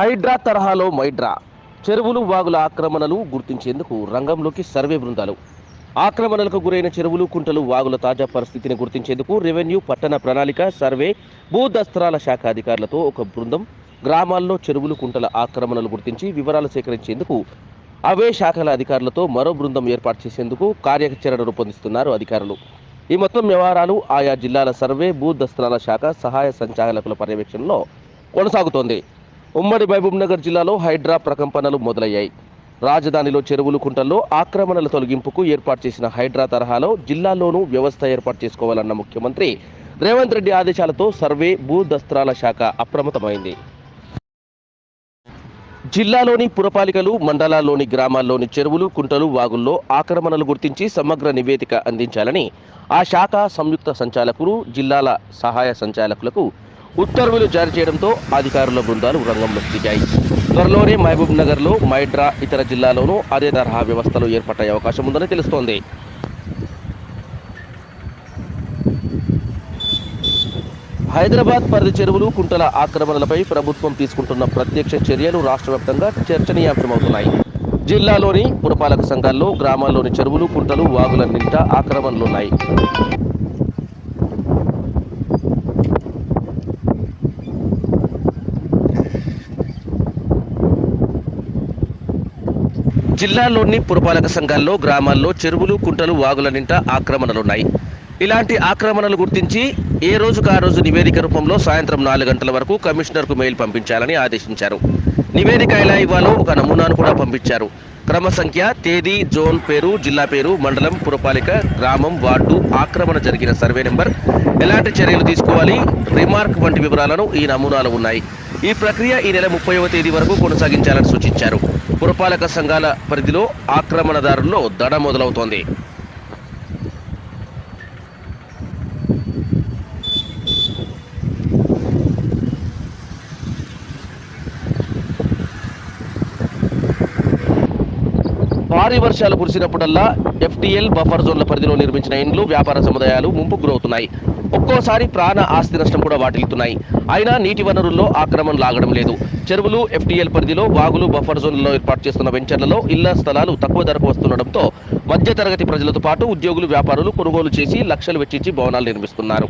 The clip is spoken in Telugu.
హైడ్రా తరహాలో మైడ్రా. చెరువులు వాగుల ఆక్రమణలు గుర్తించేందుకు రంగంలోకి సర్వే బృందాలు. ఆక్రమణలకు గురైన చెరువులు కుంటలు వాగుల తాజా పరిస్థితిని గుర్తించేందుకు రెవెన్యూ పట్టణ ప్రణాళిక సర్వే భూదస్త్రాల శాఖ అధికారులతో ఒక బృందం గ్రామాల్లో చెరువులు కుంటల ఆక్రమణలు గుర్తించి వివరాలు సేకరించేందుకు అవే శాఖల అధికారులతో మరో బృందం ఏర్పాటు చేసేందుకు కార్యాచరణ రూపొందిస్తున్నారు అధికారులు. ఈ మొత్తం వ్యవహారాలు ఆయా జిల్లాల సర్వే భూదస్త్రాల శాఖ సహాయ సంచాలకుల పర్యవేక్షణలో కొనసాగుతోంది. ఉమ్మడి మహబూబ్నగర్ జిల్లాలో హైడ్రా ప్రకంపనలు మొదలయ్యాయి. రాజధానిలో చెరువులు కుంటల్లో ఆక్రమణల తొలగింపుకు ఏర్పాటు చేసిన హైడ్రా తరహాలో జిల్లాలోనూ వ్యవస్థ ఏర్పాటు చేసుకోవాలన్న ముఖ్యమంత్రి రేవంత్ రెడ్డి ఆదేశాలతో సర్వే భూదస్త్రాల శాఖ అప్రమత్తమైంది. జిల్లాలోని పురపాలికలు మండలాల్లోని గ్రామాల్లోని చెరువులు కుంటలు వాగుల్లో ఆక్రమణలు గుర్తించి సమగ్ర నివేదిక అందించాలని ఆ శాఖ సంయుక్త సంచాలకులు జిల్లాల సహాయ సంచాలకులకు ఉత్తర్వులు జారీ చేయడంతో అధికారుల బృందాలు రంగంలోకి దిగాయి త్వరలోనే మహబూబ్ నగర్లో మైడ్రా ఇతర జిల్లాలోనూ అదే తరహా వ్యవస్థలు ఏర్పడే అవకాశం ఉందని తెలుస్తోంది. హైదరాబాద్ పరిధి చెరువులు కుంటల ఆక్రమణలపై ప్రభుత్వం తీసుకుంటున్న ప్రత్యక్ష చర్యలు రాష్ట్ర వ్యాప్తంగా చర్చనీయాంశమవుతున్నాయి. జిల్లాలోని పురపాలక సంఘాల్లో గ్రామాల్లోని చెరువులు కుంటలు వాగుల నింట ఆక్రమణలున్నాయి. జిల్లాలోని పురపాలక సంఘాల్లో గ్రామాల్లో చెరువులు కుంటలు వాగుల నింట ఆక్రమణలున్నాయి. ఇలాంటి ఆక్రమణలు గుర్తించి ఏ రోజుకు ఆ రోజు నివేదిక రూపంలో సాయంత్రం నాలుగు గంటల వరకు కమిషనర్కు మెయిల్ పంపించాలని ఆదేశించారు. నివేదిక ఎలా ఇవ్వాలో ఒక నమూనాను కూడా పంపించారు. క్రమ సంఖ్య తేదీ జోన్ పేరు జిల్లా పేరు మండలం పురపాలిక గ్రామం వార్డు ఆక్రమణ జరిగిన సర్వే నెంబర్ ఎలాంటి చర్యలు తీసుకోవాలి రిమార్క్ వంటి వివరాలను ఈ నమూనాలు ఉన్నాయి. ఈ ప్రక్రియ ఈ నెల ముప్పైవ తేదీ వరకు కొనసాగించాలని సూచించారు. పురపాలక సంఘాల పరిధిలో ఆక్రమణదారుల్లో దడ మొదలవుతోంది. భారీ వర్షాలు కురిసినప్పుడల్లా ఎఫ్టీఎల్ బఫర్ జోన్ల పరిధిలో నిర్మించిన ఇండ్లు వ్యాపార సముదాయాలు ముంపు గురవుతున్నాయి ఒక్కోసారి ప్రాణ ఆస్తి నష్టం కూడా వాటిల్లుతున్నాయి. అయినా నీటి వనరుల్లో ఆక్రమణ లాగడం లేదు. చెరువులు ఎఫ్టీఎల్ పరిధిలో వాగులు బఫర్ జోన్లలో ఏర్పాటు చేస్తున్న వెంచర్లలో ఇళ్ళ స్థలాలు తక్కువ ధరకు వస్తుండటంతో మధ్యతరగతి ప్రజలతో పాటు ఉద్యోగులు వ్యాపారులు కొనుగోలు చేసి లక్షలు వెచ్చించి భవనాలు నిర్మిస్తున్నారు.